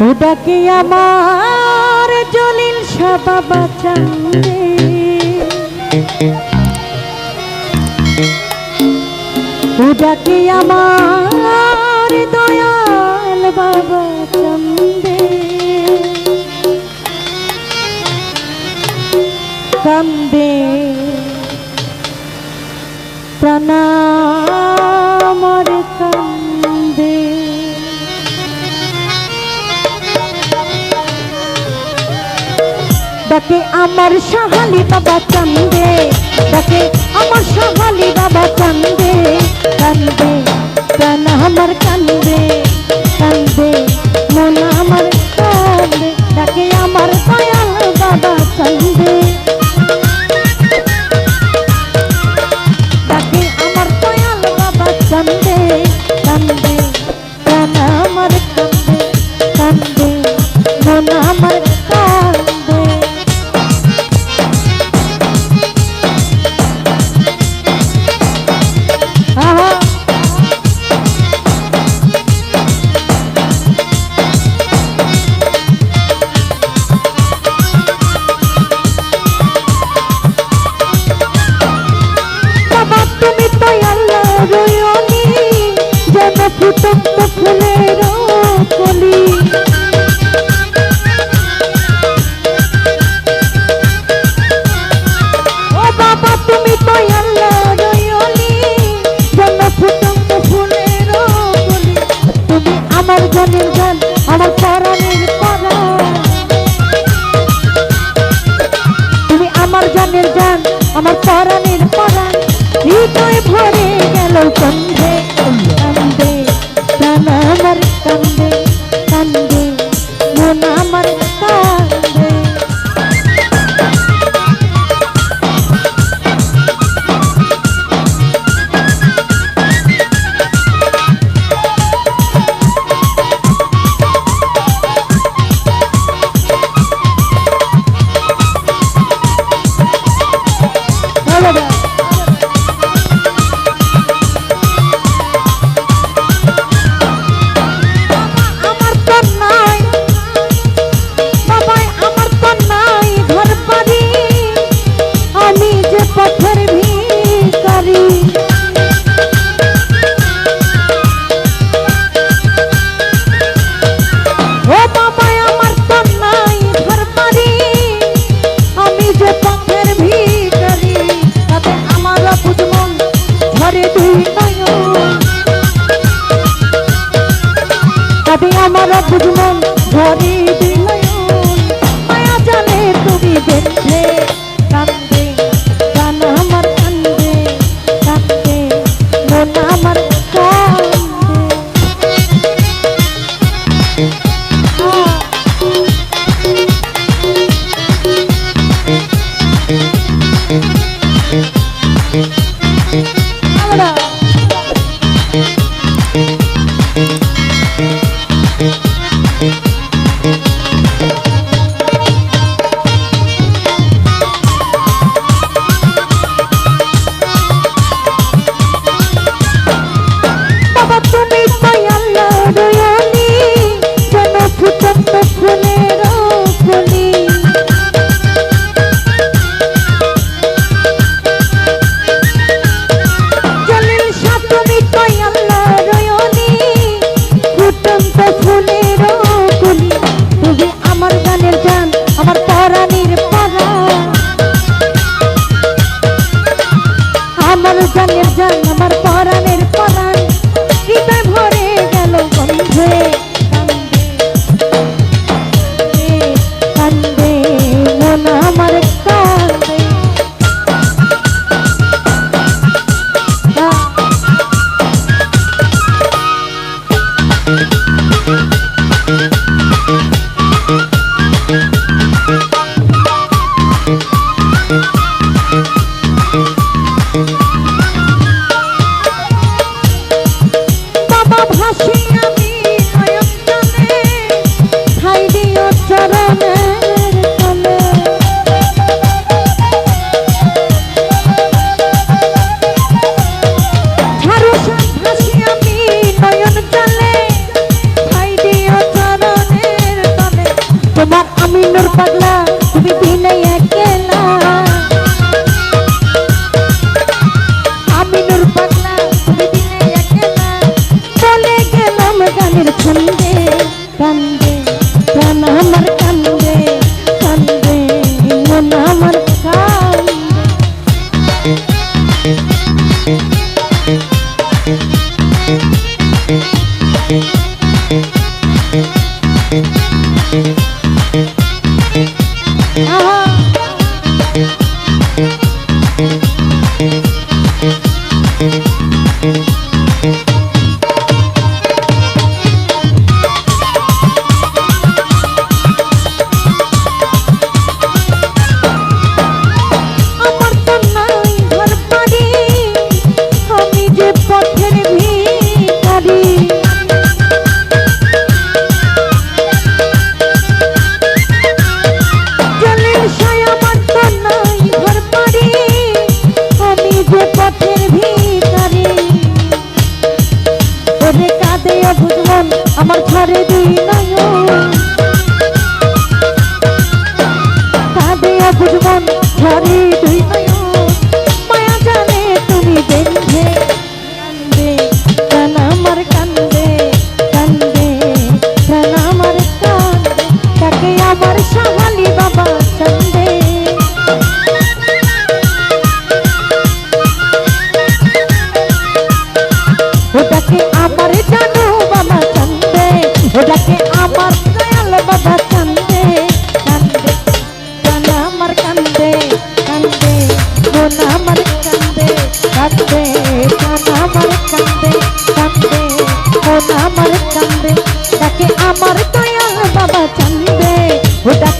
ওটা আমার জলিল সাবা বাঁচাবে ওটা আমার দয়া ডাকে আমার সহালি বাবা চন্দে, ডাকে আমার সহালি বাবা চন্দে, কান্দে, প্রাণ আমার কান্দে কান্দে, মনা আমার পরাণের পরাণ হৃদয় ভরে গেল সন্ধে। আমার চান্দে তাকে আমার দয়াল বাবা চান্দে। ওটা